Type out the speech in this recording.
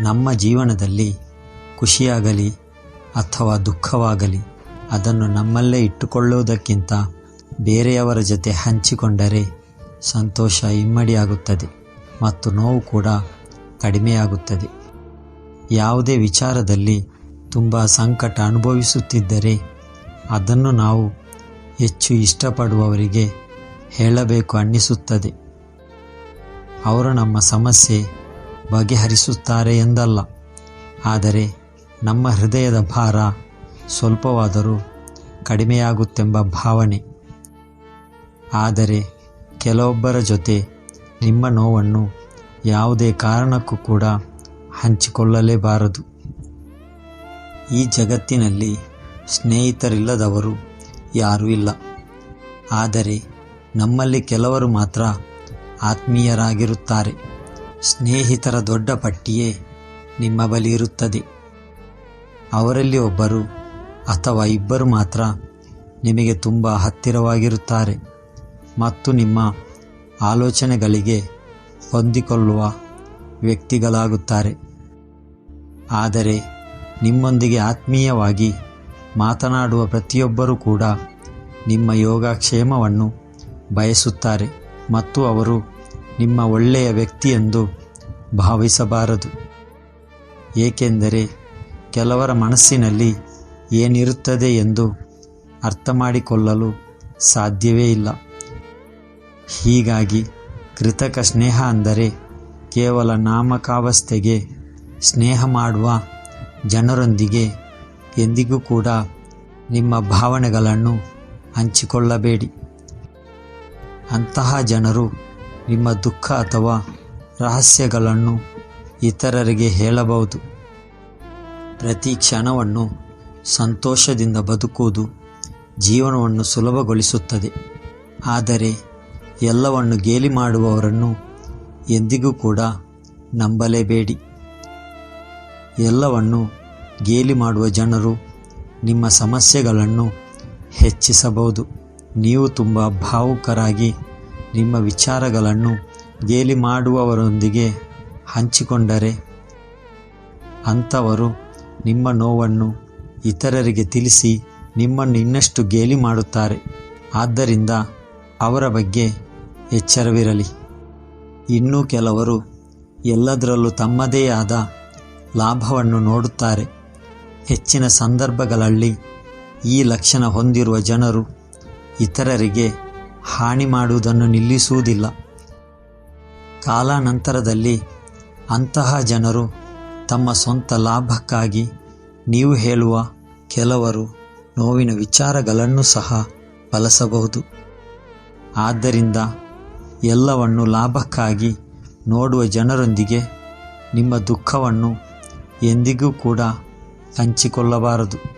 ನಮ್ಮ ಜೀವನದಲ್ಲಿ ಖುಷಿಯಾಗಲಿ ಅಥವಾ ದುಃಖವಾಗಲಿ, ಅದನ್ನು ನಮ್ಮಲ್ಲೇ ಇಟ್ಟುಕೊಳ್ಳುವುದಕ್ಕಿಂತ ಬೇರೆಯವರ ಜೊತೆ ಹಂಚಿಕೊಂಡರೆ ಸಂತೋಷ ಇಮ್ಮಡಿಯಾಗುತ್ತದೆ ಮತ್ತು ನೋವು ಕೂಡ ಕಡಿಮೆಯಾಗುತ್ತದೆ. ಯಾವುದೇ ವಿಚಾರದಲ್ಲಿ ತುಂಬ ಸಂಕಟ ಅನುಭವಿಸುತ್ತಿದ್ದರೆ ಅದನ್ನು ನಾವು ಹೆಚ್ಚು ಇಷ್ಟಪಡುವವರಿಗೆ ಹೇಳಬೇಕು ಅನ್ನಿಸುತ್ತದೆ. ಅವರು ನಮ್ಮ ಸಮಸ್ಯೆ ಬಗೆಹರಿಸುತ್ತಾರೆ ಎಂದಲ್ಲ. ಆದರೆ ನಮ್ಮ ಹೃದಯದ ಭಾರ ಸ್ವಲ್ಪವಾದರೂ ಕಡಿಮೆಯಾಗುತ್ತೆಂಬ ಭಾವನೆ. ಆದರೆ ಕೆಲವೊಬ್ಬರ ಜೊತೆ ನಿಮ್ಮ ನೋವನ್ನು ಯಾವುದೇ ಕಾರಣಕ್ಕೂ ಕೂಡ ಹಂಚಿಕೊಳ್ಳಲೇಬಾರದು. ಈ ಜಗತ್ತಿನಲ್ಲಿ ಸ್ನೇಹಿತರಿಲ್ಲದವರು ಯಾರೂ ಇಲ್ಲ. ಆದರೆ ನಮ್ಮಲ್ಲಿ ಕೆಲವರು ಮಾತ್ರ ಆತ್ಮೀಯರಾಗಿರುತ್ತಾರೆ. ಸ್ನೇಹಿತರ ದೊಡ್ಡ ಪಟ್ಟಿಯೇ ನಿಮ್ಮ ಬಳಿ ಇರುತ್ತದೆ. ಅವರಲ್ಲಿ ಒಬ್ಬರು ಅಥವಾ ಇಬ್ಬರು ಮಾತ್ರ ನಿಮಗೆ ತುಂಬ ಹತ್ತಿರವಾಗಿರುತ್ತಾರೆ ಮತ್ತು ನಿಮ್ಮ ಆಲೋಚನೆಗಳಿಗೆ ಹೊಂದಿಕೊಳ್ಳುವ ವ್ಯಕ್ತಿಗಳಾಗುತ್ತಾರೆ. ಆದರೆ ನಿಮ್ಮೊಂದಿಗೆ ಆತ್ಮೀಯವಾಗಿ ಮಾತನಾಡುವ ಪ್ರತಿಯೊಬ್ಬರೂ ಕೂಡ ನಿಮ್ಮ ಯೋಗಕ್ಷೇಮವನ್ನು ಬಯಸುತ್ತಾರೆ ಮತ್ತು ಅವರು ನಿಮ್ಮ ಒಳ್ಳೆಯ ವ್ಯಕ್ತಿಯೆಂದು ಭಾವಿಸಬಾರದು. ಏಕೆಂದರೆ ಕೆಲವರ ಮನಸ್ಸಿನಲ್ಲಿ ಏನಿರುತ್ತದೆ ಎಂದು ಅರ್ಥ ಮಾಡಿಕೊಳ್ಳಲು ಸಾಧ್ಯವೇ ಇಲ್ಲ. ಹೀಗಾಗಿ ಕೃತಕ ಸ್ನೇಹ ಅಂದರೆ ಕೇವಲ ನಾಮಕಾವಸ್ಥೆಗೆ ಸ್ನೇಹ ಮಾಡುವ ಜನರೊಂದಿಗೆ ಎಂದಿಗೂ ಕೂಡ ನಿಮ್ಮ ಭಾವನೆಗಳನ್ನು ಹಂಚಿಕೊಳ್ಳಬೇಡಿ. ಅಂತಹ ಜನರು ನಿಮ್ಮ ದುಃಖ ಅಥವಾ ರಹಸ್ಯಗಳನ್ನು ಇತರರಿಗೆ ಹೇಳಬಹುದು. ಪ್ರತಿ ಕ್ಷಣವನ್ನು ಸಂತೋಷದಿಂದ ಬದುಕುವುದು ಜೀವನವನ್ನು ಸುಲಭಗೊಳಿಸುತ್ತದೆ. ಆದರೆ ಎಲ್ಲವನ್ನು ಗೇಲಿ ಮಾಡುವವರನ್ನು ಎಂದಿಗೂ ಕೂಡ ನಂಬಲೇಬೇಡಿ. ಎಲ್ಲವನ್ನು ಗೇಲಿ ಮಾಡುವ ಜನರು ನಿಮ್ಮ ಸಮಸ್ಯೆಗಳನ್ನು ಹೆಚ್ಚಿಸಬಹುದು. ನೀವು ತುಂಬ ಭಾವುಕರಾಗಿ ನಿಮ್ಮ ವಿಚಾರಗಳನ್ನು ಗೇಲಿ ಮಾಡುವವರೊಂದಿಗೆ ಹಂಚಿಕೊಂಡರೆ ಅಂಥವರು ನಿಮ್ಮ ನೋವನ್ನು ಇತರರಿಗೆ ತಿಳಿಸಿ ನಿಮ್ಮನ್ನು ಇನ್ನಷ್ಟು ಗೇಲಿ ಮಾಡುತ್ತಾರೆ. ಆದ್ದರಿಂದ ಅವರ ಬಗ್ಗೆ ಎಚ್ಚರವಿರಲಿ. ಇನ್ನೂ ಕೆಲವರು ಎಲ್ಲದರಲ್ಲೂ ತಮ್ಮದೇ ಆದ ಲಾಭವನ್ನು ನೋಡುತ್ತಾರೆ. ಹೆಚ್ಚಿನ ಸಂದರ್ಭಗಳಲ್ಲಿ ಈ ಲಕ್ಷಣ ಹೊಂದಿರುವ ಜನರು ಇತರರಿಗೆ ಹಾನಿ ಮಾಡುವುದನ್ನು ನಿಲ್ಲಿಸುವುದಿಲ್ಲ. ಕಾಲಾನಂತರದಲ್ಲಿ ಅಂತಹ ಜನರು ತಮ್ಮ ಸ್ವಂತ ಲಾಭಕ್ಕಾಗಿ ನೀವು ಹೇಳುವ ಕೆಲವರು ನೋವಿನ ವಿಚಾರಗಳನ್ನು ಸಹ ಬಳಸಬಹುದು. ಆದ್ದರಿಂದ ಎಲ್ಲವನ್ನು ಲಾಭಕ್ಕಾಗಿ ನೋಡುವ ಜನರೊಂದಿಗೆ ನಿಮ್ಮ ದುಃಖವನ್ನು ಎಂದಿಗೂ ಕೂಡ ಹಂಚಿಕೊಳ್ಳಬಾರದು.